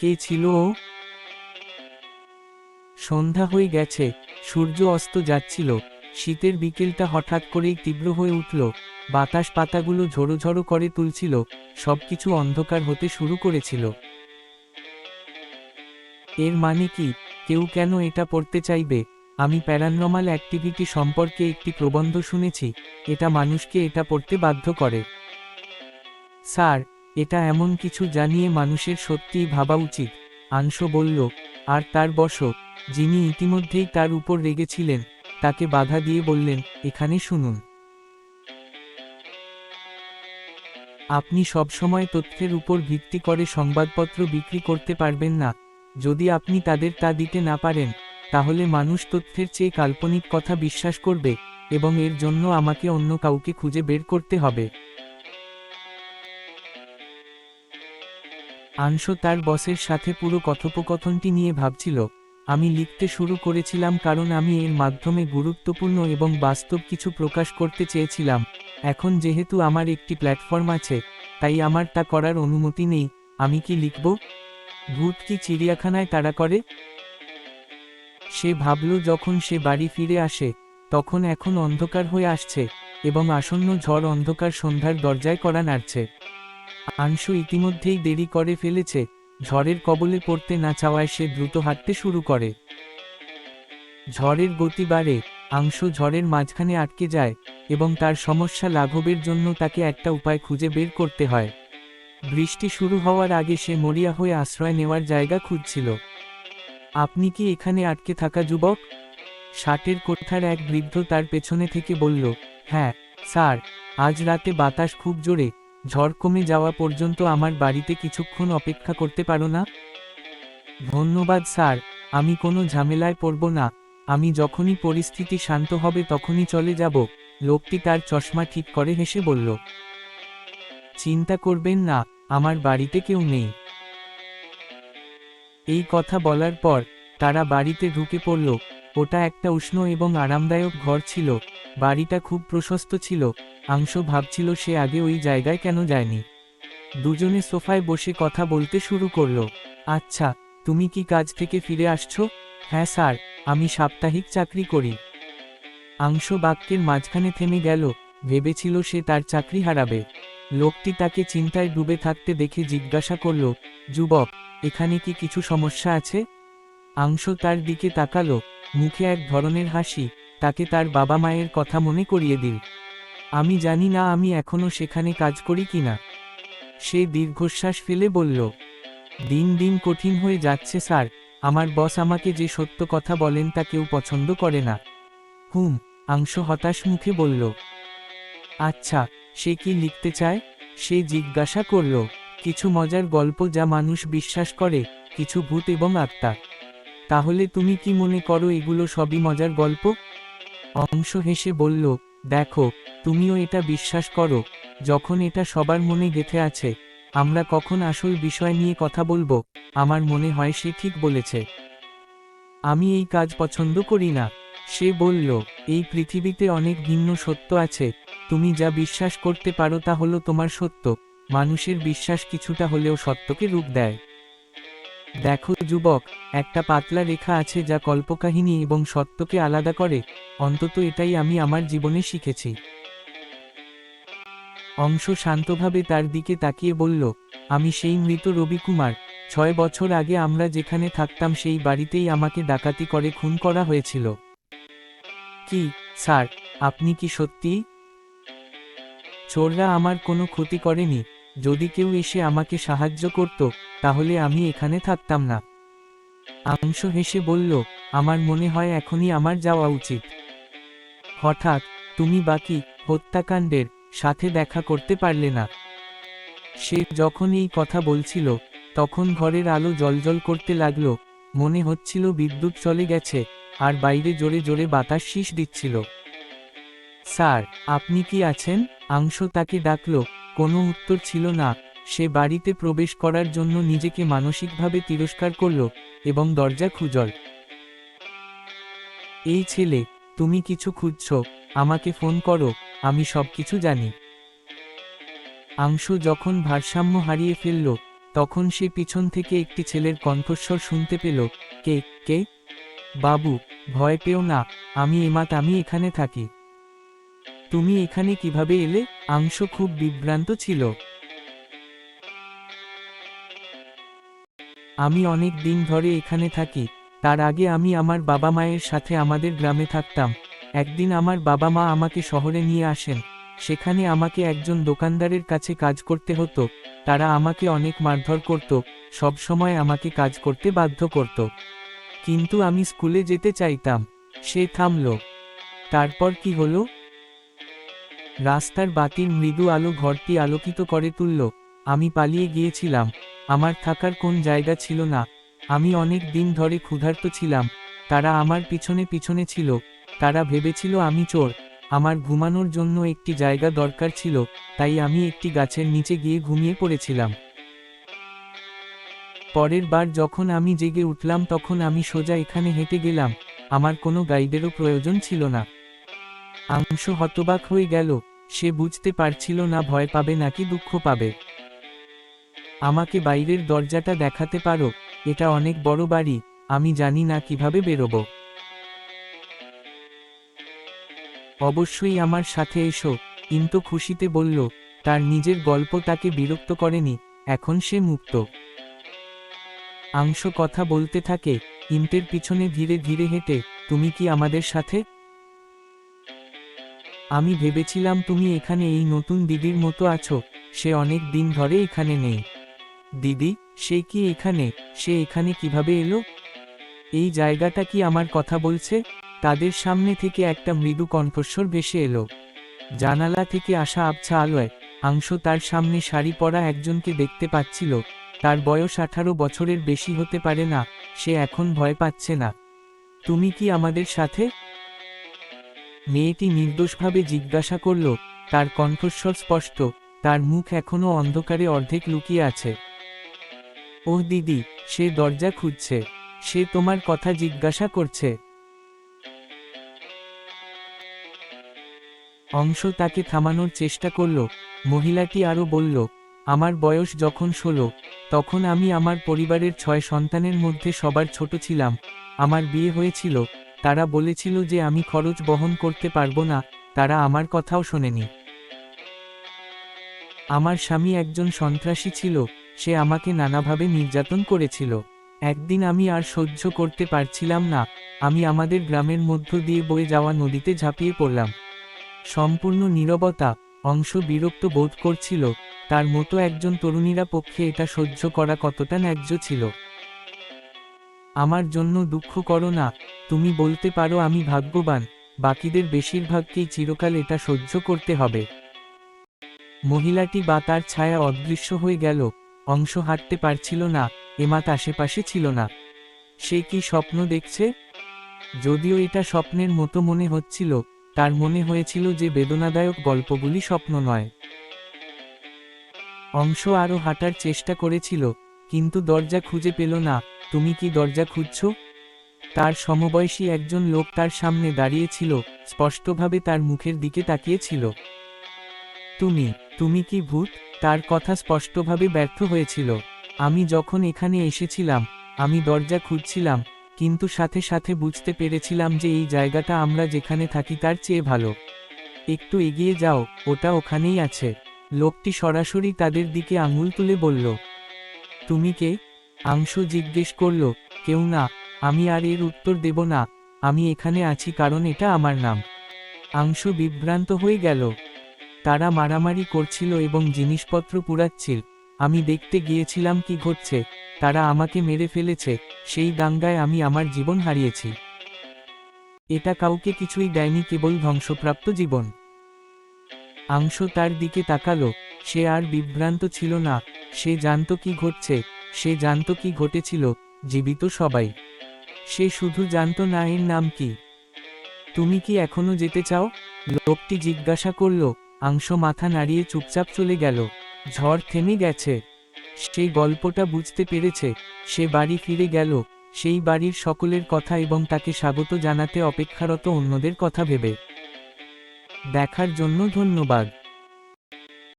কে ছিল? ও সন্ধ্যা হয়ে গেছে, সূর্য অস্ত যাচ্ছিল, শীতের বিকেলটা হঠাৎ করেই তীব্র হয়ে উঠল, বাতাস পাতাগুলো ঝোড়ো ঝোড়ো করে তুলছিল, সবকিছু অন্ধকার হতে শুরু করেছিল। এর মানে কি, কেউ কেন এটা পড়তে চাইবে? আমি প্যারানর্মাল অ্যাক্টিভিটি সম্পর্কে একটি প্রবন্ধ শুনেছি, এটা মানুষকে এটা পড়তে বাধ্য করে। স্যার এটা এমন কিছু জানিয়ে মানুষের সত্যিই ভাবা উচিত আংশ বলল। আর তার বশ যিনি ইতিমধ্যেই তার উপর রেগেছিলেন, তাকে বাধা দিয়ে বললেন, এখানে শুনুন। আপনি সবসময় তথ্যের উপর ভিত্তি করে সংবাদপত্র বিক্রি করতে পারবেন না। যদি আপনি তাদের তা দিতে না পারেন, তাহলে মানুষ তথ্যের চেয়ে কাল্পনিক কথা বিশ্বাস করবে এবং এর জন্য আমাকে অন্য কাউকে খুঁজে বের করতে হবে। আংশ তার বসের সাথে পুরো কথোপকথনটি নিয়ে ভাবছিল, আমি লিখতে শুরু করেছিলাম কারণ আমি এর মাধ্যমে গুরুত্বপূর্ণ এবং বাস্তব কিছু প্রকাশ করতে চেয়েছিলাম। এখন যেহেতু আমার একটি প্ল্যাটফর্ম আছে, তাই আমার তা করার অনুমতি নেই, আমি কি লিখব? ভূত কি চিড়িয়াখানায় তাড়া করে? সে ভাবল যখন সে বাড়ি ফিরে আসে, তখন এখন অন্ধকার হয়ে আসছে এবং আসন্ন ঝড় অন্ধকার সন্ধ্যার দরজায় করা নাড়ছে। আংশু ইতিমধ্যেই দেরি করে ফেলেছে, ঝড়ের কবলে পড়তে না চাওয়ায় সে দ্রুত হাঁটতে শুরু করে। ঝড়ের গতি বাড়ে, আংশ ঝড়ের মাঝখানে আটকে যায়, এবং তার সমস্যা লাঘবের জন্য তাকে একটা উপায় খুঁজে বের করতে হয়। বৃষ্টি শুরু হওয়ার আগে সে মরিয়া হয়ে আশ্রয় নেওয়ার জায়গা খুঁজছিল। আপনি কি এখানে আটকে থাকা যুবক? ষাটের কোঠার এক বৃদ্ধ তার পেছনে থেকে বলল হ্যাঁ স্যার, আজ রাতে বাতাস খুব জোরে ঝড় কমে যাওয়া পর্যন্ত আমার বাড়িতে কিছুক্ষণ অপেক্ষা করতে পারো না? ধন্যবাদ, স্যার। আমি কোনো ঝামেলায় পড়ব না। আমি যখনই পরিস্থিতি শান্ত হবে তখনই চলে যাব। লোকটি তার চশমা ঠিক করে হেসে বলল, চিন্তা করবেন না, আমার বাড়িতে কেউ নেই। এই কথা বলার পর তারা বাড়িতে ঢুকে পড়ল। ওটা একটা উষ্ণ এবং আরামদায়ক ঘর ছিল। বাড়িটা খুব প্রশস্ত ছিল, আংশ ভাবছিল সে আগে ওই জায়গায় কেন যায়নি। দুজনে সোফায় বসে কথা বলতে শুরু করল আচ্ছা তুমি কি কাজ থেকে ফিরে আসছো? হ্যাঁ স্যার, আমি সাপ্তাহিক চাকরি করি। আংশ বাক্যের মাঝখানে থেমে গেল, ভেবেছিল সে তার চাকরি হারাবে। লোকটি তাকে চিন্তায় ডুবে থাকতে দেখে জিজ্ঞাসা করল, যুবক, এখানে কি কিছু সমস্যা আছে? আংশ তার দিকে তাকালো, মুখে এক ধরনের হাসি তাকে তার বাবা মায়ের কথা মনে করিয়ে দিন আমি জানি না আমি এখনও সেখানে কাজ করি কিনা সে দীর্ঘশ্বাস ফেলে বলল, দিন দিন কঠিন হয়ে যাচ্ছে স্যার। আমার বস আমাকে যে সত্য কথা বলেন তা কেউ পছন্দ করে না। হুম, আংশ হতাশ মুখে বলল আচ্ছা সে কি লিখতে চায়? সে জিজ্ঞাসা করল, কিছু মজার গল্প যা মানুষ বিশ্বাস করে, কিছু ভূত এবং আত্মা। তাহলে তুমি কি মনে করো এগুলো সবই মজার গল্প? অংশ হেসে বলল, দেখো, তুমিও এটা বিশ্বাস করো, যখন এটা সবার মনে গেথে আছে, আমরা কখন আসল বিষয় নিয়ে কথা বলব, আমার মনে হয় সে ঠিক বলেছে। আমি এই কাজ পছন্দ করি না। সে বলল, এই পৃথিবীতে অনেক ভিন্ন সত্য আছে, তুমি যা বিশ্বাস করতে পারো তা হলো তোমার সত্য, মানুষের বিশ্বাস কিছুটা হলেও সত্যকে রূপ দেয়। দেখো যুবক, একটা পাতলা রেখা আছে যা কল্পকাহিনী এবং সত্যকে আলাদা করে, অন্তত এটাই আমি আমার জীবনে শিখেছি। অংশ শান্তভাবে তার দিকে তাকিয়ে বলল, আমি সেই মৃত রবি কুমার ছয় বছর আগে আমরা যেখানে থাকতাম সেই বাড়িতেই আমাকে ডাকাতি করে খুন করা হয়েছিল। কি, স্যার, আপনি কি সত্যি? চোররা আমার কোনো ক্ষতি করেনি, যদি কেউ এসে আমাকে সাহায্য করত তাহলে আমি এখানে থাকতাম না। আংশ হেসে বলল, আমার মনে হয় এখনই আমার যাওয়া উচিত। হঠাৎ তুমি বাকি হত্যাকাণ্ডের সাথে দেখা করতে পারলে না। সে যখন এই কথা বলছিল, তখন ঘরের আলো জলজল করতে লাগল। মনে হচ্ছিল বিদ্যুৎ চলে গেছে, আর বাইরে জোরে জোরে বাতাস শীষ দিচ্ছিল। স্যার, আপনি কি আছেন? আংশ তাকে ডাকল। কোনো উত্তর ছিল না। সে বাড়িতে প্রবেশ করার জন্য নিজেকে মানসিকভাবে তিরস্কার করল এবং দরজা খুজল। এই ছেলে, তুমি কিছু খুঁজছ? আমাকে ফোন করো, আমি সবকিছু জানি। আংশু যখন ভারসাম্য হারিয়ে ফেলল, তখন সে পিছন থেকে একটি ছেলের কণ্ঠস্বর শুনতে পেল। কে? কে? বাবু, ভয় পেও না, আমি এমাত আমি এখানে থাকি। তুমি এখানে কীভাবে এলে? আংশ খুব বিভ্রান্ত ছিল। আমি অনেক দিন ধরে এখানে থাকি, তার আগে আমি আমার বাবা মায়ের সাথে আমাদের গ্রামে থাকতাম। একদিন আমার বাবা মা আমাকে শহরে নিয়ে আসেন, সেখানে আমাকে একজন দোকানদারের কাছে কাজ করতে হতো, তারা আমাকে অনেক মারধর করত সবসময় আমাকে কাজ করতে বাধ্য করত। কিন্তু আমি স্কুলে যেতে চাইতাম, সে থামল। তারপর কি হলো? রাস্তার বাতির মৃদু আলো ঘরটি আলোকিত করে তুলল, আমি পালিয়ে গিয়েছিলাম। আমার থাকার কোন জায়গা ছিল না। আমি অনেক দিন ধরে ক্ষুধার্ত ছিলাম। তারা আমার পিছনে পিছনে ছিল। তারা ভেবেছিল আমি চোর। আমার ঘুমানোর জন্য একটি জায়গা দরকার ছিল, তাই আমি একটি গাছের নিচে গিয়ে ঘুমিয়ে পড়েছিলাম। পরের বার যখন আমি জেগে উঠলাম তখন আমি সোজা এখানে হেঁটে গেলাম। আমার কোনো গাইডেরও প্রয়োজন ছিল না। আংশ হতবাক হয়ে গেল। সে বুঝতে পারছিল না, ভয় পাবে নাকি দুঃখ পাবে। আমাকে বাইরের দরজাটা দেখাতে পারো, এটা অনেক বড় বাড়ি, আমি জানি না কীভাবে বেরোব। অবশ্যই আমার সাথে এসো কিন্তু খুশিতে বলল, তার নিজের গল্প তাকে বিরক্ত করেনি, এখন সে মুক্ত। আংশ কথা বলতে থাকে, ইন্টের পিছনে ধীরে ধীরে হেঁটে, তুমি কি আমাদের সাথে? আমি ভেবেছিলাম তুমি এখানে এই নতুন দিদির মতো আছো, সে অনেক দিন ধরে এখানে নেই। দিদি, সে কি এখানে? সে এখানে কীভাবে এলো? এই জায়গাটা কি আমার কথা বলছে? তাদের সামনে থেকে একটা মৃদু কণ্ঠস্বর ভেসে এলো। জানালা থেকে আসা আবছা আলোয় আংশ তার সামনে শাড়ি পরা একজনকে দেখতে পাচ্ছিল। তার বয়স আঠারো বছরের বেশি হতে পারে না, সে এখন ভয় পাচ্ছে না। তুমি কি আমাদের সাথে? মেয়েটি নির্দোষভাবে জিজ্ঞাসা করল। তার কণ্ঠস্বর স্পষ্ট, তার মুখ এখনও অন্ধকারে অর্ধেক লুকিয়ে আছে। ওহ দিদি, সে দরজা খুঁজছে সে তোমার কথা জিজ্ঞাসা করছে। অংশ তাকে থামানোর চেষ্টা করল। মহিলাটি আরও বলল, আমার বয়স যখন ষোলো, তখন আমি আমার পরিবারের ছয় সন্তানের মধ্যে সবার ছোট ছিলাম। আমার বিয়ে হয়েছিল, তারা বলেছিল যে আমি খরচ বহন করতে পারব না, তারা আমার কথাও শোনেনি। আমার স্বামী একজন সন্ত্রাসী ছিল সে আমাকে নানাভাবে নির্যাতন করেছিল। একদিন আমি আর সহ্য করতে পারছিলাম না, আমি আমাদের গ্রামের মধ্য দিয়ে বয়ে যাওয়া নদীতে ঝাঁপিয়ে পড়লাম। সম্পূর্ণ নীরবতা, অংশ বিরক্ত বোধ করছিল, তার মতো একজন তরুণীরা পক্ষে এটা সহ্য করা কতটা ন্যায্য ছিল। আমার জন্য দুঃখ করো না, তুমি বলতে পারো আমি ভাগ্যবান, বাকিদের বেশিরভাগকেই চিরকাল এটা সহ্য করতে হবে। মহিলাটি বা তার ছায়া অদৃশ্য হয়ে গেল অংশ হাঁটতে পারছিল না এমাত আশেপাশে ছিল না। সে কি স্বপ্ন দেখছে? যদিও এটা স্বপ্নের মতো মনে হচ্ছিল, তার মনে হয়েছিল যে বেদনাদায়ক গল্পগুলি স্বপ্ন নয়। অংশ আরও হাঁটার চেষ্টা করেছিল, কিন্তু দরজা খুঁজে পেল না, তুমি কি দরজা খুঁজছ? তার সমবয়সী একজন লোক তার সামনে দাঁড়িয়েছিল, স্পষ্টভাবে তার মুখের দিকে তাকিয়েছিল। তুমি তুমি কি ভূত? তার কথা স্পষ্টভাবে ব্যর্থ হয়েছিল। আমি যখন এখানে এসেছিলাম, আমি দরজা খুঁজছিলাম কিন্তু সাথে সাথে বুঝতে পেরেছিলাম যে এই জায়গাটা আমরা যেখানে থাকি তার চেয়ে ভালো। একটু এগিয়ে যাও, ওটা ওখানেই আছে। লোকটি সরাসরি তাদের দিকে আঙুল তুলে বলল, তুমি কে? আংশ জিজ্ঞেস করল, কেউ না, আমি আর এর উত্তর দেব না, আমি এখানে আছি কারণ এটা আমার নাম। আংশ বিভ্রান্ত হয়ে গেল তারা মারামারি করছিল এবং জিনিসপত্র পুরাচ্ছিল। আমি দেখতে গিয়েছিলাম কি ঘটছে, তারা আমাকে মেরে ফেলেছে, সেই দাঙ্গায় আমি আমার জীবন হারিয়েছি। এটা কাউকে কিছুই দেয়নি, কেবল ধ্বংসপ্রাপ্ত জীবন। আংশ তার দিকে তাকালো, সে আর বিভ্রান্ত ছিল না, সে জানত কি ঘটছে, সে জানত কি ঘটেছিল, জীবিত সবাই। সে শুধু জানত না এর নাম কি। তুমি কি এখনও যেতে চাও? লোকটি জিজ্ঞাসা করল আংশ মাথা নাড়িয়ে চুপচাপ চলে গেল। ঝড় থেমে গেছে। সেই গল্পটা বুঝতে পেরেছে। সে বাড়ি ফিরে গেল। সেই বাড়ির সকলের কথা এবং তাকে স্বাগত জানাতে অপেক্ষারত অন্যদের কথা ভেবে। দেখার জন্য ধন্যবাদ।